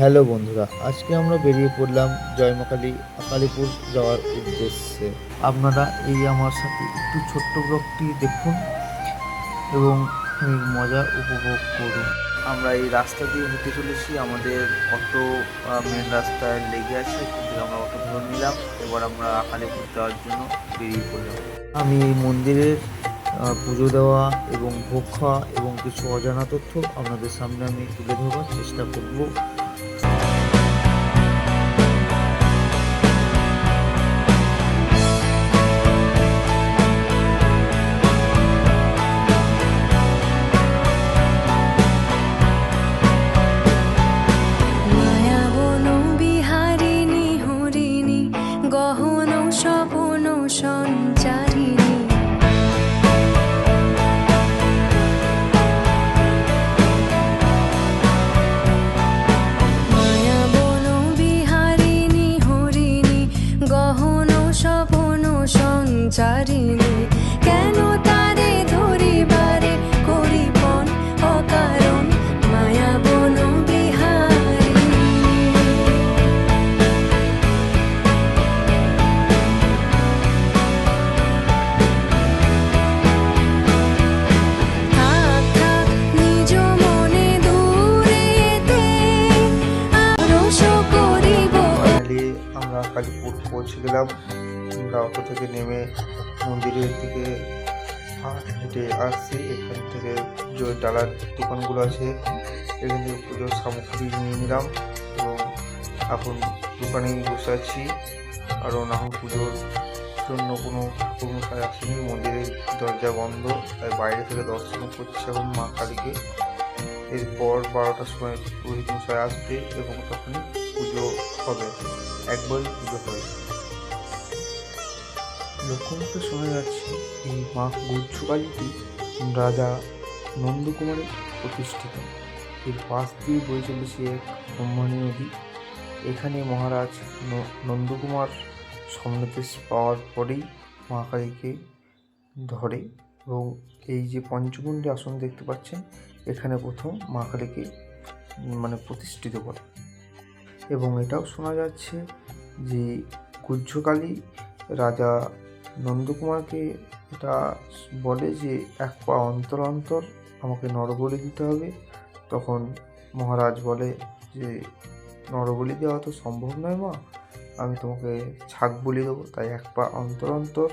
Hello বন্ধুরা, আজকে আমরা বেরিয়ে পড়লাম জয়মাকালী কালীপুর যাওয়ার উদ্দেশ্যে। আপনারা এই আমার সাথে একটু ছোট্ট ব্লগটি দেখুন এবং মজা উপভোগ করুন। আমরা এই রাস্তা দিয়ে হেঁটে চলেছি, আমাদের অটো মেন রাস্তায় লেগে আছে, এখান আমরা অটো ধরে নিলাম, এবার আমরা কালীপুর যাওয়ার জন্য বেরিয়ে পড়লাম। আমি এই মন্দিরের পুজো দেওয়া এবং ভোগ খাওয়া এবং কিছু অজানা তথ্য আপনাদের সামনে আমি তুলে ধরবার চেষ্টা করব। সঞ্চারিণী কেন তারে ধরিবারে করিপন অকারণ? মায়াবন বিহারিণী থাক থাক, নিজ মনে দূরেতে আরশ করিব। আমরা কালীপুর পৌঁছে গেলাম। আমরা অটো থেকে নেমে মন্দিরের দিকে হেঁটে আসছি। এখান থেকে যে ডালার দোকানগুলো আছে। এখান থেকে পুজোর সামগ্রী নিয়ে নিলাম এবং এখন দোকানেই বসে আছি। কারণ এখন পুজোর জন্য কোনো ঠাকুরমশাই আসেনি। মন্দিরের দরজা বন্ধ, তাই বাইরে থেকে দর্শন করছে এবং মা কালীকে। এরপর বারোটার সময় পুরোহিত মশাই আসবে এবং তখনই পুজো হবে। একবারই পুজো হয় লক্ষ্যমুখে শোনা যাচ্ছে এই মা গুচ্ছকালীটি রাজা নন্দকুমারের প্রতিষ্ঠিত। এর পাশ দিয়ে বয়ে চলেছে এক ব্রহ্মণী নদী। এখানে মহারাজ নন্দকুমার সমনদেশ পাওয়ার পরেই মা কালীকে ধরে এবং এই যে পঞ্চমুণ্ডী আসন দেখতে পাচ্ছেন, এখানে প্রথম মা কালীকে মানে প্রতিষ্ঠিত করে। এবং এটাও শোনা যাচ্ছে যে গুহ্যকালী রাজা নন্দকুমারকে এটা বলে যে, এক পা অন্তর অন্তর আমাকে নরবলি দিতে হবে। তখন মহারাজ বলে যে, নরবলি দেওয়া তো সম্ভব নয় মা, আমি তোমাকে ছাগ বলি দেবো। তাই এক পা অন্তর অন্তর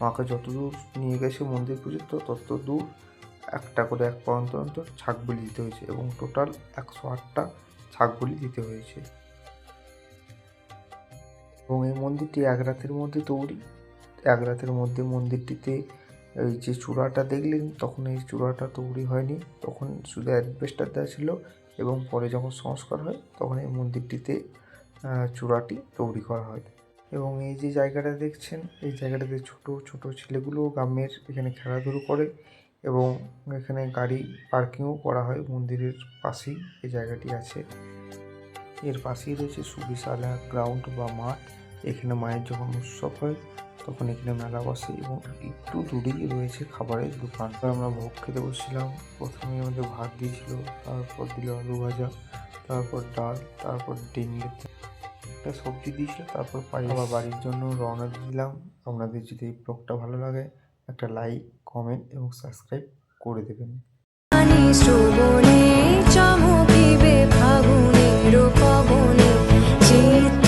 মাকে যতদূর নিয়ে গেছে মন্দির পর্যন্ত তত দূর একটা করে এক পা অন্তর অন্তর ছাগ বলি দিতে হয়েছে এবং টোটাল একশো আটটা ছাগ বলি দিতে হয়েছে। এবং এই মন্দিরটি এক রাতের মধ্যে তৈরি। এক রাতের মধ্যে মন্দিরটিতে এই যে চূড়াটা দেখলেন, তখন এই চূড়াটা তৈরি হয়নি। তখন শুধু অ্যাডভেস্টার দেওয়া ছিল এবং পরে যখন সংস্কার হয়, তখন এই মন্দিরটিতে চূড়াটি তৈরি করা হয়। এবং এই যে জায়গাটা দেখছেন, এই জায়গাটাতে ছোট ছোট ছেলেগুলো গ্রামের এখানে খেলাধুলো করে এবং এখানে গাড়ি পার্কিংও করা হয়। মন্দিরের পাশেই এই জায়গাটি আছে। এর পাশেই রয়েছে সুবিশাল গ্রাউন্ড বা মাঠ। এখানে মায়ের যখন উৎসব হয় তখন এখানে মেলা বসে এবং একটু দূরেই রয়েছে খাবারের দোকান। আমরা ভোগ খেতে বসছিলাম। প্রথমে আমাদের ভাত দিয়েছিল তারপর দিল আলু ভাজা তারপর ডাল তারপর ডিম একটা সবজি দিয়েছিল তারপর আমার বাড়ির জন্য রওনা দিলাম। আপনাদের যদি এই ব্লগটা ভালো লাগে একটা লাইক কমেন্ট এবং সাবস্ক্রাইব করে দেবেন। চমকিবে ফাগুনের চিত্ত